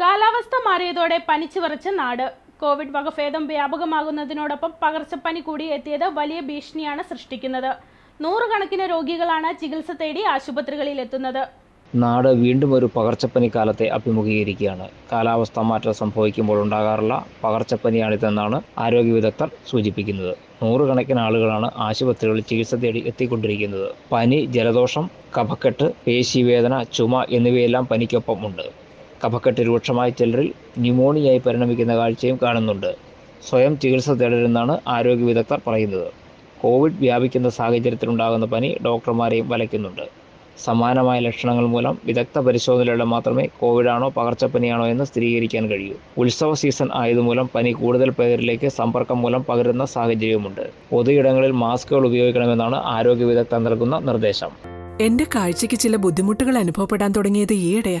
കാലാവസ്ഥ മാറിയതോടെ പനിച്ചു വറച്ച നാട്. കോവിഡ് വകഭേദം വ്യാപകമാകുന്നതിനോടൊപ്പം പകർച്ചപ്പനി കൂടി എത്തിയത് വലിയ ഭീഷണിയാണ് സൃഷ്ടിക്കുന്നത്. നൂറുകണക്കിന് രോഗികളാണ് ചികിത്സ തേടി ആശുപത്രികളിൽ എത്തുന്നത് നാട് വീണ്ടും ഒരു പകർച്ചപ്പനി കാലത്തെ അഭിമുഖീകരിക്കുകയാണ്. കാലാവസ്ഥ മാറ്റം സംഭവിക്കുമ്പോൾ ഉണ്ടാകാറുള്ള പകർച്ചപ്പനിയാണിതെന്നാണ് ആരോഗ്യ വിദഗ്ധർ സൂചിപ്പിക്കുന്നത്. നൂറുകണക്കിന് ആളുകളാണ് ആശുപത്രികളിൽ ചികിത്സ തേടി എത്തിക്കൊണ്ടിരിക്കുന്നത്. പനി ജലദോഷം കഫക്കെട്ട് പേശിവേദന ചുമ എന്നിവയെല്ലാം പനിക്കൊപ്പം ഉണ്ട്. കഫക്കെട്ട് രൂക്ഷമായ ചിലരിൽ ന്യൂമോണിയായി പരിണമിക്കുന്ന കാഴ്ചയും കാണുന്നുണ്ട്. സ്വയം ചികിത്സ തേടരുതെന്നാണ് ആരോഗ്യ വിദഗ്ധർ പറയുന്നത്. കോവിഡ് വ്യാപിക്കുന്ന സാഹചര്യത്തിലുണ്ടാകുന്ന പനി ഡോക്ടർമാരെയും വലയ്ക്കുന്നുണ്ട്. സമാനമായ ലക്ഷണങ്ങൾ മൂലം വിദഗ്ധ പരിശോധനയിലൂടെ മാത്രമേ കോവിഡാണോ പകർച്ചപ്പനിയാണോ എന്ന് സ്ഥിരീകരിക്കാൻ കഴിയൂ. ഉത്സവ സീസൺ ആയതുമൂലം പനി കൂടുതൽ പേരിലേക്ക് സമ്പർക്കം മൂലം പകരുന്ന സാഹചര്യവുമുണ്ട്. പൊതുയിടങ്ങളിൽ മാസ്കുകൾ ഉപയോഗിക്കണമെന്നാണ് ആരോഗ്യ വിദഗ്ധർ നൽകുന്ന നിർദ്ദേശം. എന്റെ കാഴ്ചയ്ക്ക് ചില ബുദ്ധിമുട്ടുകൾ അനുഭവപ്പെടാൻ തുടങ്ങിയത് ഈയിടെയാ.